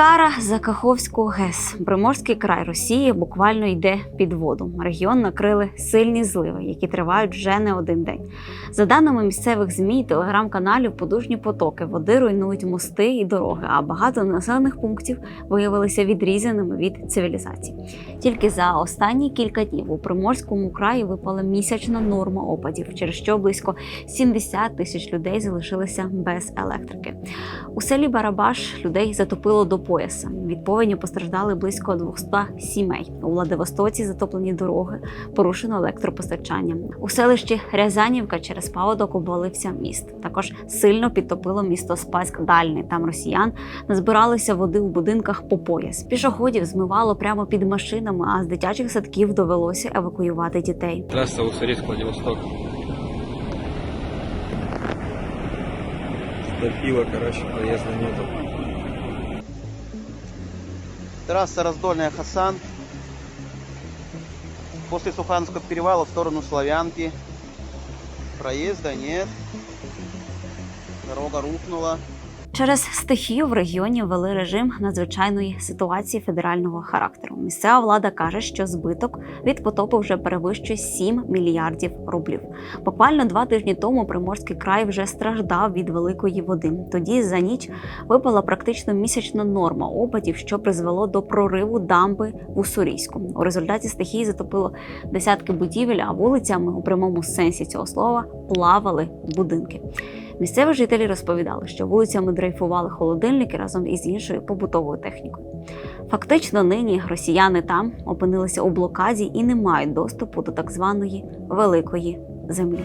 Кара за Каховську ГЕС. Приморський край Росії буквально йде під воду. Регіон накрили сильні зливи, які тривають вже не один день. За даними місцевих змі, телеграм-каналів, подужні потоки води руйнують мости і дороги. А багато населених пунктів виявилися відрізаними від цивілізації. Тільки за останні кілька днів у Приморському краї випала місячна норма опадів, через що близько 70 тисяч людей залишилися без електрики. У селі Барабаш людей затопило до пояса. Від повені постраждали близько 200 сімей. У Владивостоці затоплені дороги, порушено електропостачання. У селищі Рязанівка через паводок обвалився міст. Також сильно підтопило місто Спаськ Дальний. Там росіян назбиралися води у будинках по пояс. Пішоходів змивало прямо під машинами, а з дитячих садків довелося евакуювати дітей. Трасса Уссурийск, Владивосток. Пива, короче, проезда нету. Трасса Раздольная Хасан. После Суханского перевала в сторону Славянки. Проезда нет. Дорога рухнула. Через стихію в регіоні ввели режим надзвичайної ситуації федерального характеру. Місцева влада каже, що збиток від потопу вже перевищує 7 мільярдів рублів. Буквально два тижні тому Приморський край вже страждав від великої води. Тоді за ніч випала практично місячна норма опадів, що призвело до прориву дамби в Уссурійську. У результаті стихії затопило десятки будівель, а вулицями у прямому сенсі цього слова плавали будинки. Місцеві жителі розповідали, що вулицями дрейфували холодильники разом із іншою побутовою технікою. Фактично, нині росіяни там опинилися у блокаді і не мають доступу до так званої великої землі.